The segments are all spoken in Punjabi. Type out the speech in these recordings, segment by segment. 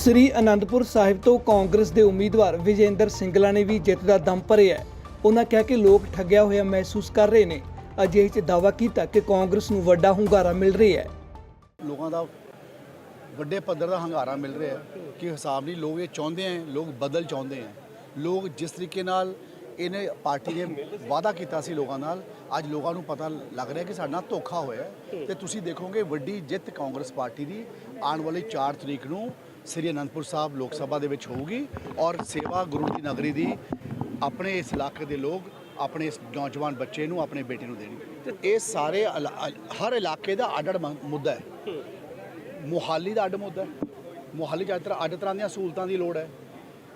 ਸ੍ਰੀ ਅਨੰਦਪੁਰ ਸਾਹਿਬ ਤੋਂ ਕਾਂਗਰਸ ਦੇ ਉਮੀਦਵਾਰ ਵਿਜੇਂਦਰ ਸਿੰਗਲਾ ਨੇ ਵੀ ਜਿੱਤ ਦਾ ਦਮ ਭਰਿਆ ਉਹਨਾਂ ਕਿਹਾ ਕਿ ਲੋਕ ਠੱਗਿਆ ਹੋਇਆ ਮਹਿਸੂਸ ਕਰ ਰਹੇ ਨੇ। ਅਜਿਹੇ 'ਚ ਦਾਅਵਾ ਕੀਤਾ ਕਿ ਕਾਂਗਰਸ ਨੂੰ ਵੱਡਾ ਹੁੰਗਾਰਾ ਮਿਲ ਰਿਹਾ ਹੈ। ਲੋਕਾਂ ਦਾ ਵੱਡੇ ਪੱਧਰ ਦਾ ਹੰਗਾਰਾ ਮਿਲ ਰਿਹਾ ਹੈ ਕਿ ਹਿਸਾਬ ਨਹੀਂ, ਲੋਕ ਇਹ ਚਾਹੁੰਦੇ ਆ ਲੋਕ ਬਦਲ ਚਾਹੁੰਦੇ ਆ ਲੋਕ ਜਿਸ ਤਰੀਕੇ ਨਾਲ ਇਹਨੇ ਪਾਰਟੀ ਨੇ ਵਾਅਦਾ ਕੀਤਾ ਸੀ ਲੋਕਾਂ ਨਾਲ, ਅੱਜ ਲੋਕਾਂ ਨੂੰ ਪਤਾ ਲੱਗ ਰਿਹਾ ਕਿ ਸਾਡੇ ਨਾਲ ਧੋਖਾ ਹੋਇਆ ਹੈ। ਤੇ ਤੁਸੀਂ ਦੇਖੋਗੇ ਵੱਡੀ ਜਿੱਤ ਕਾਂਗਰਸ ਪਾਰਟੀ ਦੀ ਆਉਣ ਵਾਲੀ 4 ਤਰੀਕ ਨੂੰ। ਸ੍ਰੀ ਅਨੰਦਪੁਰ ਸਾਹਿਬ ਲੋਕ ਸਭਾ ਦੇ ਵਿੱਚ ਹੋਊਗੀ ਔਰ ਸੇਵਾ ਗੁਰੂ ਦੀ ਨਗਰੀ ਦੀ ਆਪਣੇ ਇਸ ਇਲਾਕੇ ਦੇ ਲੋਕ ਆਪਣੇ ਇਸ ਨੌਜਵਾਨ ਬੱਚੇ ਨੂੰ, ਆਪਣੇ ਬੇਟੇ ਨੂੰ ਦੇਣਗੇ। ਇਹ ਸਾਰੇ ਇਲਾ- ਹਰ ਇਲਾਕੇ ਦਾ ਅੱਡ ਅੱਡ ਮੁੱਦਾ ਹੈ। ਮੁਹਾਲੀ ਦਾ ਅੱਡ ਮੁੱਦਾ ਹੈ। ਮੁਹਾਲੀ 'ਚ ਅੱਡ ਤਰ੍ਹਾਂ ਅੱਡ ਤਰ੍ਹਾਂ ਦੀਆਂ ਸਹੂਲਤਾਂ ਦੀ ਲੋੜ ਹੈ।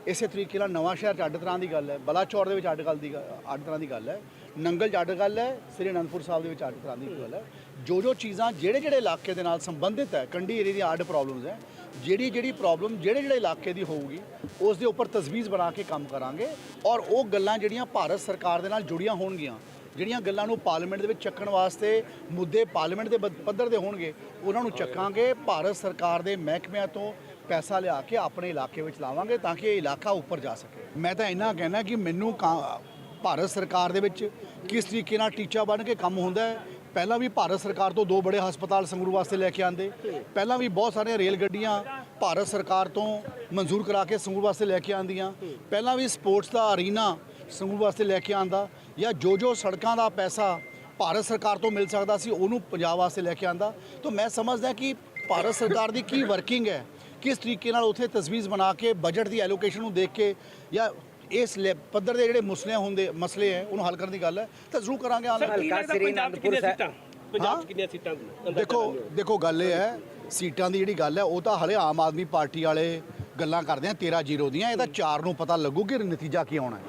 ਇਸੇ ਤਰੀਕੇ ਨਾਲ ਨਵਾਂ ਸ਼ਹਿਰ 'ਚ ਅੱਡ ਤਰ੍ਹਾਂ ਦੀ ਗੱਲ ਹੈ। ਬਲਾਚੌਰ ਦੇ ਵਿੱਚ ਅੱਡ ਗੱਲ ਦੀ ਗ- ਅੱਡ ਤਰ੍ਹਾਂ ਦੀ ਗੱਲ ਹੈ। ਨੰਗਲ 'ਚ ਅੱਡ ਗੱਲ ਹੈ। ਸ੍ਰੀ ਅਨੰਦਪੁਰ ਸਾਹਿਬ ਦੇ ਵਿੱਚ ਅੱਡ ਤਰ੍ਹਾਂ ਦੀ ਗੱਲ ਹੈ। ਜੋ ਜੋ ਚੀਜ਼ਾਂ ਜਿਹੜੇ ਜਿਹੜੇ ਇਲਾਕੇ ਦੇ ਨਾਲ ਸੰਬੰਧਿਤ ਹੈ, ਕੰਢੀ ਏਰੀਆ ਦੀਆਂ ਅੱਡ ਪ੍ਰੋਬਲਮਸ ਹੈ ਜਿਹੜੀ ਜਿਹੜੀ ਪ੍ਰੋਬਲਮ ਜਿਹੜੇ ਜਿਹੜੇ ਇਲਾਕੇ ਦੀ ਹੋਊਗੀ, ਉਸ ਦੇ ਉੱਪਰ ਤਜਵੀਜ਼ ਬਣਾ ਕੇ ਕੰਮ ਕਰਾਂਗੇ ਔਰ ਉਹ ਗੱਲਾਂ ਜਿਹੜੀਆਂ ਭਾਰਤ ਸਰਕਾਰ ਦੇ ਨਾਲ ਜੁੜੀਆਂ ਹੋਣਗੀਆਂ, ਜਿਹੜੀਆਂ ਗੱਲਾਂ ਨੂੰ ਪਾਰਲੀਮੈਂਟ ਦੇ ਵਿੱਚ ਚੱਕਣ ਵਾਸਤੇ ਮੁੱਦੇ ਪਾਰਲੀਮੈਂਟ ਦੇ ਬ- ਪੱਧਰ ਦੇ ਹੋਣਗੇ, ਉਹਨਾਂ ਨੂੰ ਚੱਕਾਂਗੇ, ਭਾਰਤ ਸਰਕਾਰ ਦੇ ਮਹਿਕਮਿਆਂ ਤੋਂ ਪੈਸਾ ਲਿਆ ਕੇ ਆਪਣੇ ਇਲਾਕੇ ਵਿੱਚ ਲਾਵਾਂਗੇ ਤਾਂ ਕਿ ਇਹ ਇਲਾਕਾ ਉੱਪਰ ਜਾ ਸਕੇ। ਮੈਂ ਤਾਂ ਇੰਨਾ ਕਹਿਣਾ ਕਿ ਮੈਨੂੰ ਕਾਂ- ਭਾਰਤ ਸਰਕਾਰ ਦੇ ਵਿੱਚ ਕਿਸ ਤਰੀਕੇ ਨਾਲ ਟੀਚਾ ਬਣ ਕੇ ਕੰਮ ਹੁੰਦਾ ਹੈ ਪਹਿਲਾਂ ਵੀ ਭਾਰਤ ਸਰਕਾਰ ਤੋਂ ਦੋ ਬੜੇ ਹਸਪਤਾਲ ਸੰਗਰੂਰ ਵਾਸਤੇ ਲੈ ਕੇ ਆਂਦੇ ਪਹਿਲਾਂ ਵੀ ਬਹੁਤ ਸਾਰੀਆਂ ਰੇਲ ਗੱਡੀਆਂ ਭਾਰਤ ਸਰਕਾਰ ਤੋਂ ਮਨਜ਼ੂਰ ਕਰਾ ਕੇ ਸੰਗਰੂਰ ਵਾਸਤੇ ਲੈ ਕੇ ਆਂਦੀਆਂ ਪਹਿਲਾਂ ਵੀ ਸਪੋਰਟਸ ਦਾ ਅਰੀਨਾ ਸੰਗਰੂਰ ਵਾਸਤੇ ਲੈ ਕੇ ਆਂਦਾ ਜਾਂ ਜੋ ਜੋ ਸੜਕਾਂ ਦਾ ਪੈਸਾ ਭਾਰਤ ਸਰਕਾਰ ਤੋਂ ਮਿਲ ਸਕਦਾ ਸੀ, ਉਹਨੂੰ ਪੰਜਾਬ ਵਾਸਤੇ ਲੈ ਕੇ ਆਂਦਾ ਤਾਂ ਮੈਂ ਸਮਝਦਾ ਕਿ ਭਾਰਤ ਸਰਕਾਰ ਦੀ ਕੀ ਵਰਕਿੰਗ ਹੈ, ਕਿਸ ਤਰੀਕੇ ਨਾਲ ਉੱਥੇ ਤਜਵੀਜ਼ ਬਣਾ ਕੇ ਬਜਟ ਦੀ ਐਲੋਕੇਸ਼ਨ ਨੂੰ ਦੇਖ ਕੇ ਜਾਂ ਇਸ ਪੱਧਰ ਦੇ ਜਿਹੜੇ ਮਸਲੇ ਹੁੰਦੇ ਮਸਲੇ ਹੈ ਉਹਨੂੰ ਹੱਲ ਕਰਨ ਦੀ ਗੱਲ ਹੈ। ਤਾਂ ਜ਼ਰੂਰ ਕਰਾਂਗੇ ਵਾਲੇ ਹਲਕਾ ਸ੍ਰੀ ਅਨੰਦਪੁਰ ਸਾਹਿਬ। ਪੰਜਾਬ ਕਿੰਨੀਆਂ ਸੀਟਾਂ ਦੇਖੋ ਦੇਖੋ ਗੱਲ ਇਹ ਹੈ ਸੀਟਾਂ ਦੀ ਜਿਹੜੀ ਗੱਲ ਹੈ ਉਹ ਤਾਂ ਹਲੇ ਆਮ ਆਦਮੀ ਪਾਰਟੀ ਵਾਲੇ ਗੱਲਾਂ ਕਰਦੇ ਆ 13 ਜ਼ੀਰੋ ਦੀਆਂ ਇਹ ਤਾਂ 4 ਨੂੰ ਪਤਾ ਲੱਗੂ ਕਿ ਨਤੀਜਾ ਕੀ ਆਉਣਾ ਹੈ।